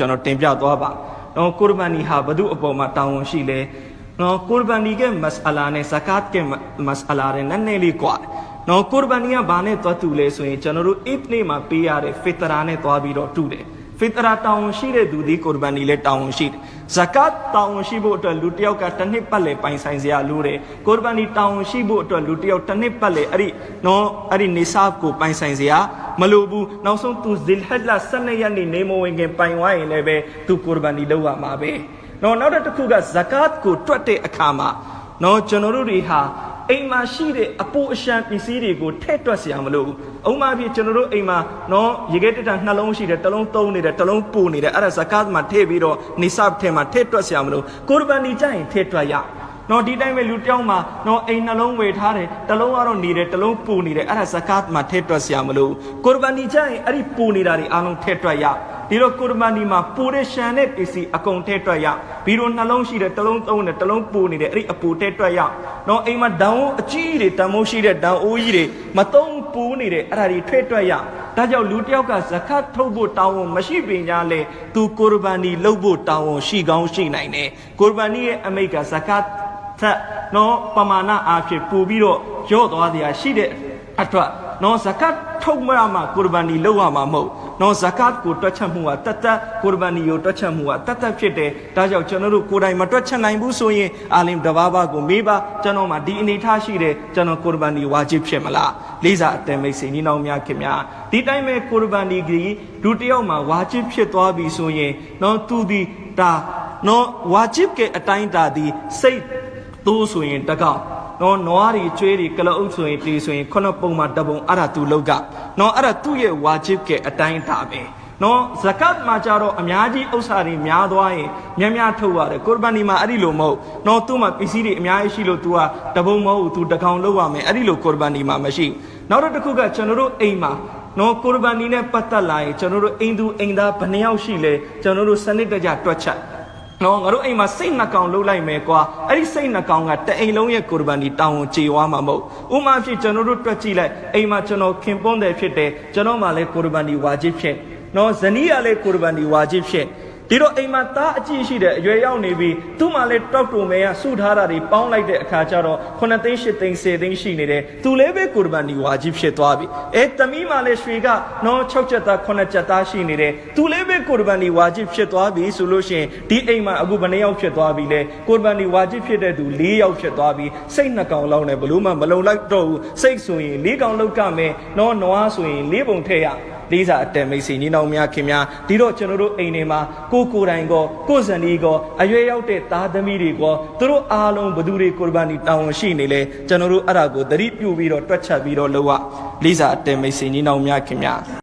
ကျွန်တော်တင်ပြသွားပါနော်ကုရ်ဘာနီဟာဘသူအပေါ်မှာတာဝန်ရှိလဲနော်ကုရ်ဘာနီကမစအလာနဲ့ဇကာတ်ကမစအလာနဲ့နည်းနည်းလေးကွာနော်ကုရ်ဘာနီကဘာနဲ့သွားတူလဲဆိုရင်ကျွန်တော်တို့အစ်နေ့မှာပေးရတဲ့ဖီတရာနဲ့သွားပြီးတော့တူတယ်ဖီတရာတောင်းရှိတဲ့သူဒီကုရ်ဘာနီလည်းတောင်းရှိတယ်ဇကာတ်တောင်းရှိဖို့အတွက်လူတစ်ယောက်ကတစ်နှစ်ပတ်လေပိုင်ဆိုင်စရာလိုတယ်ကုရ်ဘာနီတောင်းရှိဖို့အတွက်လူတစ်ယောက်တစ်နှစ်ပတ်လေအဲ့ဒီနော်အဲ့ဒီနေဆပ်ကိုပိုင်ဆိုင်စရာ မလိုဘူးနောက်ဆုံးသူဇီလ်ဟတ်လာ12ရက်နေ့နေမဝင်ခင်ပိုင်ဝိုင်းရင်လည်းပဲသူကူရ်ဘာနီလုပ်ရမှာပဲနော်နောက်တစ်ခုကဇကာတ်ကိုတွတ်တဲ့အခါမှာနော်ကျွန်တော်တို့တွေဟာအိမ်မှာရှိတဲ့အပိုအရှံပစ္စည်းတွေကိုထည့်တွက်စရာမလိုဘူး။ဥမာပြကျွန်တော်တို့အိမ်မှာနော်ရေခဲတက်တာနှလုံးရှိတယ်တစ်လုံးသုံးနေတယ်တစ်လုံးပူနေတယ်အဲ့ဒါဇကာတ်မှာထည့်ပြီးတော့နေဆပ်ထဲမှာထည့်တွက်စရာမလို။ကိုရ်ဘာနီကျရင်ထည့်တွက်ရ။ နော်ဒီတိုင်းပဲလူတယောက်မှာနော်အိမ်နှလုံးဝေထားတယ်တလုံးကတော့နေတယ်တလုံးပူနေတယ်အဲ့ဒါဇကာတ်မှာထည့်တွက်စရာမလိုကူရ်ဘာနီကျရင်အဲ့ဒီပူနေတာတွေအားလုံးထည့်တွက်ရဒီလိုကူရ်ဘာနီမှာပူတဲ့ရှန်တဲ့ပစ္စည်းအကုန်ထည့်တွက်ရပြီးတော့နှလုံးရှိတယ်တလုံးသုံးတယ်တလုံးပူနေတယ်အဲ့ဒီအပူထည့်တွက်ရနော်အိမ်မှာဒဏ်အိုးအကြီးတွေတန်မိုးရှိတဲ့ဒဏ်အိုးကြီးတွေမသုံးပူနေတယ်အဲ့ဒါတွေထည့်တွက်ရဒါကြောင့်လူတယောက်ကဇကတ်ထုတ်ဖို့တာဝန်မရှိပင်ကြလေသူကူရ်ဘာနီလုပ်ဖို့တာဝန်ရှိကောင်းရှိနိုင်တယ်ကူရ်ဘာနီရဲ့အမိတ်ကဇကတ် သက်နော်ပမာဏအားဖြင့်ပူပြီးတော့ရော့သွားတရားရှိတဲ့အတွက်နော်ဇကတ်ထုတ်မှမှကုရ်ဘာနီလုပ်ရမှာမဟုတ်နော်ဇကတ်ကိုတွက်ချက်မှုကတတ်တတ်ကုရ်ဘာနီကိုတွက်ချက်မှုကတတ်တတ်ဖြစ်တယ်ဒါကြောင့်ကျွန်တော်တို့ကိုယ်တိုင်မတွက်ချက်နိုင်ဘူးဆိုရင်အာလင်တဘာဘာကိုမေးပါကျွန်တော်မှဒီအနေထားရှိတယ်ကျွန်တော်ကုရ်ဘာနီဝါဂျစ်ဖြစ်မလားလေးစားအတန်မိတ်ဆွေညီနောင်များခင်များဒီတိုင်းပဲကုရ်ဘာနီကြီးလူတစ်ယောက်မှာဝါဂျစ်ဖြစ်သွားပြီဆိုရင်နော်သူဒီဒါနော်ဝါဂျစ်ကအတိုင်းတာဒီစိတ် သိုးဆိုရင်တကောက်နော်နွားတွေကျွေးတွေကလအုပ်ဆိုရင်တေးဆိုရင်ခုနှစ်ပုံမှာတပုံအဲ့ဒါသူလောက်ကနော်အဲ့ဒါသူ့ရဲ့ဝါဂျစ်ကအတိုင်းတာပဲနော်ဇကတ်မှာကြတော့အများကြီးဥစ္စာတွေများသွားရင်များများထုတ်ရတယ်ကုရ်ဘာနီမှာအဲ့ဒီလိုမဟုတ်နော်သူ့မှာပစ္စည်းတွေအများကြီးရှိလို့ तू ကတပုံမဟုတ် तू တကောင်လောက်ရမယ်အဲ့ဒီလိုကုရ်ဘာနီမှာမရှိနောက်တစ်ခုကကျွန်တော်တို့အိမ်မှာနော်ကုရ်ဘာနီနဲ့ပတ်သက်လာရင်ကျွန်တော်တို့အိမ်သူအိမ်သားဘယ်နှယောက်ရှိလဲကျွန်တော်တို့စနစ်တကျတွက်ချက် နော်ငါတို့အိမ်မှာစိတ်နှကောင်လှုပ်လိုက်မယ်ကွာအဲ့ဒီစိတ်နှကောင်ကတအိမ်လုံးရဲ့ကုရ်ဘာနီတောင်းဝန်ကြေဝါမှာမဟုတ်ဥမာဖြစ်ကျွန်တော်တို့တွက်ကြည့်လိုက်အိမ်မှာကျွန်တော်ခင်ပွန်းတယ်ဖြစ်တယ်ကျွန်တော်မှလည်းကုရ်ဘာနီဝါဂျစ်ဖြစ်နော်ဇနီးကလည်းကုရ်ဘာနီဝါဂျစ်ဖြစ် ဒီတော့အိမ်မှာသားအကြည့်ရှိတဲ့အရွယ်ရောက်နေပြီသူ့မှာလည်းတောက်တုံမဲကစုထားတာတွေပေါင်းလိုက်တဲ့အခါကျတော့9သိန်း10သိန်း10သိန်းရှိနေတယ်သူလည်းပဲကုရ်ဘာနီဝါဂျစ်ဖြစ်သွားပြီအဲတမီးမှာလည်းရွှေကနော်6ချက်သား9ချက်သားရှိနေတယ်သူလည်းပဲကုရ်ဘာနီဝါဂျစ်ဖြစ်သွားပြီဆိုလို့ရှိရင်ဒီအိမ်မှာအခုဘယ်နှယောက်ဖြစ်သွားပြီလဲကုရ်ဘာနီဝါဂျစ်ဖြစ်တဲ့သူ၄ယောက်ဖြစ်သွားပြီစိတ်နှစ်ကောင်လောက်နဲ့ဘလို့မှမလုံလိုက်တော့ဘူးစိတ်ဆိုရင်၄ကောင်လောက်ကမယ်နော်နွားဆိုရင်၄ပုံထည့်ရ လေးစားအတန်မိတ်ဆွေညီနောင်များခင်များဒီတော့ကျွန်တော်တို့အိမ်တွေမှာကိုကိုယ်တိုင်ကောကိုယ်ဇနီးကောအရွယ်ရောက်တဲ့သားသမီးတွေကောသူတို့အားလုံးဘသူတွေကိုယ်ဘာနီတောင်းဝန်ရှိနေလဲကျွန်တော်တို့အဲ့ဒါကိုသတိပြုပြီးတော့တွက်ချက်ပြီးတော့လုပ်ရလေးစားအတန်မိတ်ဆွေညီနောင်များခင်များ